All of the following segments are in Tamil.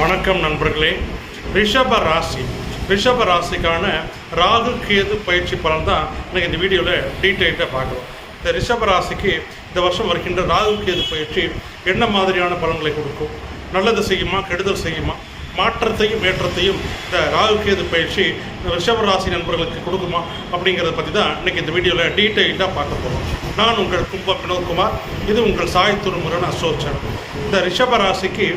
வணக்கம் நண்பர்களே. ரிஷப ராசி. ரிஷப ராசிக்கான ராகு கேது பயிற்சி பலன் தான் இன்னைக்கு இந்த வீடியோவில் டீட்டெயில்டாக பார்க்குறோம். இந்த ரிஷப ராசிக்கு இந்த வருஷம் வருகின்ற ராகு கேது பயிற்சி என்ன மாதிரியான பலன்களை கொடுக்கும்? நல்லது செய்யுமா கெடுதல் செய்யுமா? மாற்றத்தையும் ஏற்றத்தையும் இந்த ராகு கேது பயிற்சி ரிஷப ராசி நண்பர்களுக்கு கொடுக்குமா? அப்படிங்கிறத பற்றி தான் இன்னைக்கு இந்த வீடியோவில் டீட்டெயில்டாக பார்க்க போகிறோம் நான் உங்கள் கும்ப வினோத்குமார். இது உங்கள் சாய் திருமுருகன் சோச்சன் இந்த ரிஷப ராசிக்கு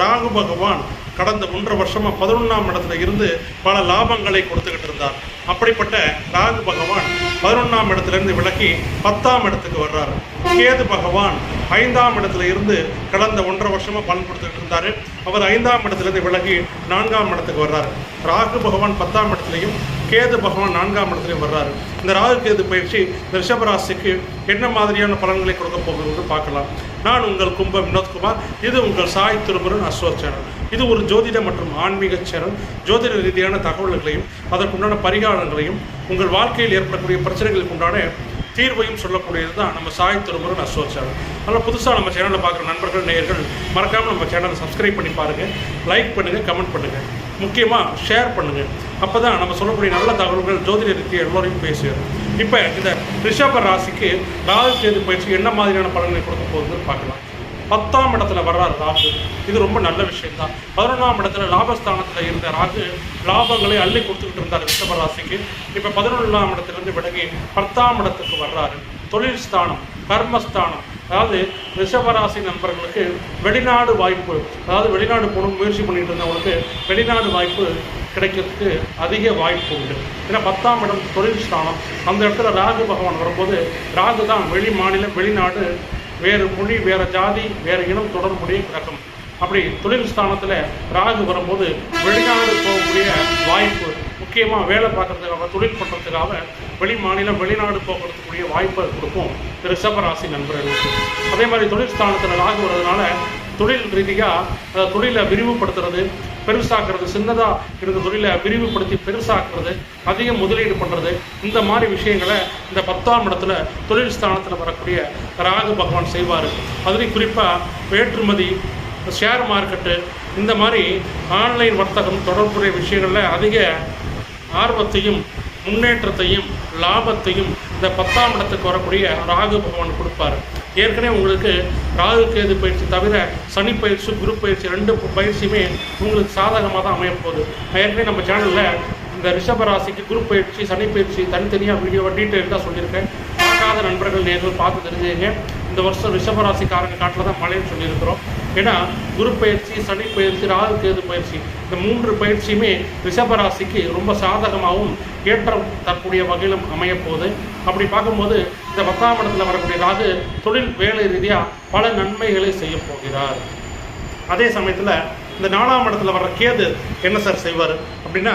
ராகு பகவான் கடந்த ஒன்றரை வருஷமாக பதினொன்றாம் இடத்துல இருந்து பல லாபங்களை கொடுத்துக்கிட்டு இருந்தார். அப்படிப்பட்ட ராகு பகவான் பதினொன்றாம் இடத்துல இருந்து விலகி பத்தாம் இடத்துக்கு வர்றாரு. கேது பகவான் ஐந்தாம் இடத்துல இருந்து கடந்த ஒன்றரை வருஷமாக பலன் கொடுத்துக்கிட்டு இருந்தார். அவர் ஐந்தாம் இடத்துல இருந்து விலகி நான்காம் இடத்துக்கு வர்றாரு. ராகு பகவான் பத்தாம் இடத்துலையும் கேது பகவான் நான்காம் இடத்துலையும் வர்றாரு. இந்த ராகு கேது பயிற்சி ரிஷபராசிக்கு என்ன மாதிரியான பலன்களை கொடுக்க போகுதுன்னு பார்க்கலாம். நான் உங்கள் கும்ப வினோத்குமார். இது உங்கள் சாய் திருமுருகன் அஸ்வத் சேனல். இது ஒரு ஜோதிட மற்றும் ஆன்மீக சேனல். ஜோதிட ரீதியான தகவல்களையும் அதற்குண்டான பரிகாரங்களையும் உங்கள் வாழ்க்கையில் ஏற்படக்கூடிய பிரச்சனைகளுக்கு உண்டான தீர்வையும் சொல்லக்கூடியது தான் நம்ம சாய் திருமுருகன் அஸ்வத் சேனல். அதனால் புதுசாக நம்ம சேனலில் பார்க்குற நண்பர்கள் நேயர்கள் மறக்காமல் நம்ம சேனலை சப்ஸ்கிரைப் பண்ணி பாருங்கள் லைக் பண்ணுங்கள் கமெண்ட் பண்ணுங்கள் முக்கியமாக ஷேர் பண்ணுங்கள் அப்போ தான் நம்ம சொல்லக்கூடிய நல்ல தகவல்கள் ஜோதிட ரீதியாக எல்லோரையும் பேசுகிறோம் இப்போ இந்த ரிஷப ராசிக்கு ராகு கேது பயிற்சி என்ன மாதிரியான பலன்களை கொடுக்க போகுதுன்னு பார்க்கலாம். பத்தாம் இடத்துல வர்றார் ராகு. இது ரொம்ப நல்ல விஷயம்தான். பதினொன்றாம் இடத்துல லாபஸ்தானத்தில் இருந்த ராகு லாபங்களை அள்ளி கொடுத்துக்கிட்டு இருந்தார் ரிஷப ராசிக்கு. இப்போ பதினொன்றாம் இடத்துலேருந்து விலகி பத்தாம் இடத்துக்கு வர்றாரு. தொழில் ஸ்தானம் கர்மஸ்தானம். அதாவது ரிஷபராசி நண்பர்களுக்கு வெளிநாடு வாய்ப்பு அதாவது வெளிநாடு போகணும் முயற்சி பண்ணிட்டு இருந்தவங்களுக்கு வெளிநாடு வாய்ப்பு கிடைக்கிறதுக்கு அதிக வாய்ப்பு உண்டு. ஏன்னா பத்தாம் இடம் தொழில் ஸ்தானம். அந்த இடத்துல ராகு பகவான் வரும்போது ராகு தான் வெளி மாநிலம் வெளிநாடு வேறு மொழி வேறு ஜாதி வேறு இனம் தொடர்புடைய கிரகம். அப்படி தொழில் ஸ்தானத்தில் ராகு வரும்போது வெளிநாடு போகக்கூடிய வாய்ப்பு முக்கியமாக வேலை பார்க்குறதுக்காக தொழில் பண்ணுறதுக்காக வெளி மாநிலம் வெளிநாடு போகிறதுக்குரிய வாய்ப்பை கொடுக்கும் ரிஷபராசி நண்பர்களுக்கு அதே மாதிரி தொழில் ஸ்தானத்தில் ராகு வர்றதுனால தொழில் ரீதியாக தொழிலை விரிவுபடுத்துறது பெருசாக்குறது சின்னதாக இருந்த தொழிலை விரிவுபடுத்தி பெருசாக்குறது அதிக முதலீடு பண்ணுறது இந்த மாதிரி விஷயங்களை இந்த பத்தாம் இடத்துல தொழில் ஸ்தானத்தில் வரக்கூடிய ராகு பகவான் செய்வார். அதுலேயும் குறிப்பாக ஏற்றுமதி ஷேர் மார்க்கெட்டு இந்த மாதிரி ஆன்லைன் வர்த்தகம் தொடர்புடைய விஷயங்களில் அதிக ஆர்வத்தையும் முன்னேற்றத்தையும் லாபத்தையும் இந்த பத்தாம் இடத்துக்கு வரக்கூடிய ராகு பகவான் கொடுப்பார். ஏற்கனவே உங்களுக்கு ராகு கேது பயிற்சி தவிர சனி பயிற்சி குரு பயிற்சி ரெண்டு பயிற்சியுமே உங்களுக்கு சாதகமாக தான் அமையப்போகுது ஏற்கனவே நம்ம சேனலில் இந்த ரிஷப ராசிக்கு குரு பயிற்சி சனி பயிற்சி தனித்தனியாக வீடியோவை டீட்டெயில்டாக சொல்லியிருக்கேன். பார்க்காத நண்பர்கள் நேர்கள் பார்த்து தெரிஞ்சுங்க இந்த வருஷம் ரிஷபராசிக்காரங்க காட்டில் தான் மழைன்னு சொல்லியிருக்கிறோம். ஏன்னா குரு பயிற்சி சனி பயிற்சி ராகு கேது பயிற்சி இந்த மூன்று பயிற்சியுமே ரிஷபராசிக்கு ரொம்ப சாதகமாகவும் ஏற்றம் தரக்கூடிய வகையிலும் அமையப்போகுது. அப்படி பார்க்கும்போது இந்த பத்தாம் இடத்துல வரக்கூடிய ராகு தொழில் வேலை ரீதியாக பல நன்மைகளை செய்ய போகிறார். அதே சமயத்தில் இந்த நாலாம் இடத்துல வர்ற கேது என்ன சார் செய்வார்? அப்படின்னா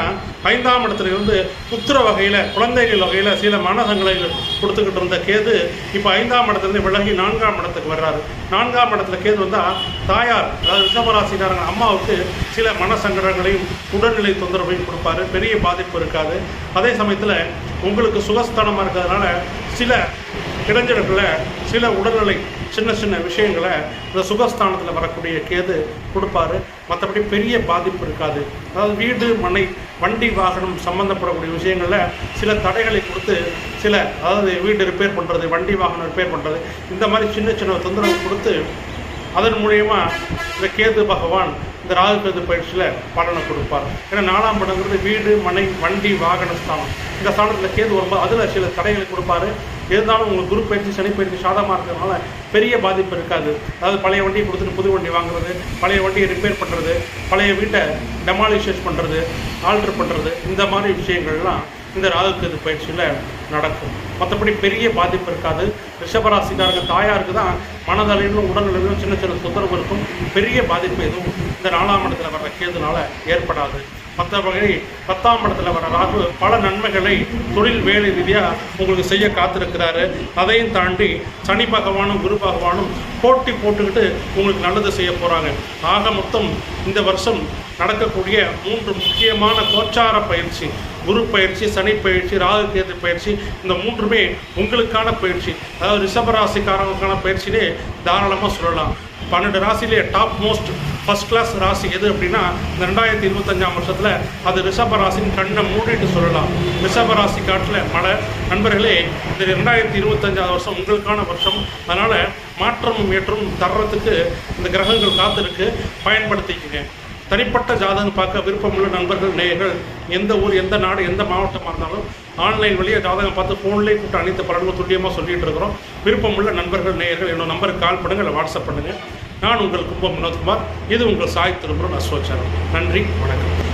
ஐந்தாம் இடத்துல இருந்து புத்திர வகையில் குழந்தைகள் வகையில் சில மனசங்களை கொடுத்துக்கிட்டு இருந்த கேது இப்போ ஐந்தாம் இடத்துலேருந்து விலகி நான்காம் இடத்துக்கு வர்றாரு. நான்காம் இடத்துல கேது வந்தால் தாயார் அதாவது ரிஷபராசிக்காரங்க அம்மாவுக்கு சில மனசங்கடங்களையும் உடல்நிலை தொந்தரவையும் கொடுப்பாரு. பெரிய பாதிப்பு இருக்காது. அதே சமயத்தில் உங்களுக்கு சுகஸ்தானமாக இருக்கிறதுனால சில இளைஞர்களில் சில உடல்நிலை சின்ன சின்ன விஷயங்களை இந்த சுகஸ்தானத்தில் வரக்கூடிய கேது கொடுப்பாரு. மற்றபடி பெரிய பாதிப்பு இருக்காது. அதாவது வீடு மனை வண்டி வாகனம் சம்மந்தப்படக்கூடிய விஷயங்களில் சில தடைகளை கொடுத்து சில அதாவது வீடு ரிப்பேர் பண்ணுறது வண்டி வாகனம் ரிப்பேர் பண்ணுறது இந்த மாதிரி சின்ன சின்ன தொந்தரவு கொடுத்து அதன் மூலயமா இந்த கேது பகவான் இந்த ராகு கேது பயிற்சியில் பலனை கொடுப்பார். ஏன்னா நாலாம் படங்கிறது வீடு மனை வண்டி வாகன ஸ்தானம். இந்த ஸ்தானத்தில் கேது வரும்போது அதில் சில தடைகளை கொடுப்பாரு. இருந்தாலும் உங்களுக்கு குரு பயிற்சி சனி பயிற்சி சாதகமாக இருக்கிறதுனால பெரிய பாதிப்பு இருக்காது. அதாவது பழைய வண்டியை கொடுத்துட்டு புது வண்டி வாங்குறது பழைய வண்டியை ரிப்பேர் பண்ணுறது பழைய வீட்டை டெமாலிஷஸ் பண்ணுறது ஆல்ட்ரு பண்ணுறது இந்த மாதிரி விஷயங்கள்லாம் இந்த ராகுக்கேது பயிற்சியில் நடக்கும். மற்றபடி பெரிய பாதிப்பு இருக்காது. ரிஷபராசிக்காரங்க தாயாருக்கு தான் மனதளவிலும் உடல்நிலையிலும் சின்ன சின்ன தொந்தரவு இருக்கும். பெரிய பாதிப்பு எதுவும் இந்த நாலாம் இடத்துல வர்ற கேதுனால ஏற்படாது. மற்றபடி பத்தாம் இடத்துல வர ராகு பல நன்மைகளை தொழில் வேலை ரீதியாக உங்களுக்கு செய்ய காத்திருக்கிறாரு. அதையும் தாண்டி சனி பகவானும் குரு பகவானும் போட்டி போட்டுக்கிட்டு உங்களுக்கு நல்லது செய்ய போகிறாங்க ஆக மொத்தம் இந்த வருஷம் நடக்கக்கூடிய மூன்று முக்கியமான கோச்சார பயிற்சி குரு பயிற்சி சனி பயிற்சி ராகு கேது பயிற்சி இந்த மூன்றுமே உங்களுக்கான பயிற்சி. அதாவது ரிஷபராசிக்காரங்களுக்கான பயிற்சினே தாராளமாக சொல்லலாம். பன்னெண்டு ராசிலே டாப் மோஸ்ட் ஃபர்ஸ்ட் கிளாஸ் ராசி எது அப்படின்னா இந்த ரெண்டாயிரத்தி இருபத்தஞ்சாம் வருஷத்தில் அது ரிஷப ராசின்னு கண்ணை மூடிட்டு சொல்லலாம். ரிஷப ராசி காட்டில் மழை. நண்பர்களே இந்த ரெண்டாயிரத்தி இருபத்தஞ்சாவது வருஷம் உங்களுக்கான வருஷம். அதனால் மாற்றமும் ஏற்றமும் தர்றதுக்கு இந்த கிரகங்கள் காத்திருக்கு. பயன்படுத்திக்கங்க. தனிப்பட்ட ஜாதகம் பார்க்க விருப்பமுள்ள நண்பர்கள் நேயர்கள் எந்த ஊர் எந்த நாடு எந்த மாவட்டமாக இருந்தாலும் ஆன்லைன் வழியாக ஜாதகம் பார்த்து ஃபோன்லேயே கூப்பிட்டு அனைத்து பலன்களும் துல்லியமாக சொல்லிட்டு இருக்கிறோம். விருப்பமுள்ள நண்பர்கள் நேயர்கள் என்னோட நம்பருக்கு கால் பண்ணுங்கள் இல்லை வாட்ஸ்அப் பண்ணுங்கள் நான் உங்கள் கும்பம் வினோத்குமார். இது உங்கள் சாய் திருபுரம் அசோச்சாரம் நன்றி வணக்கம்.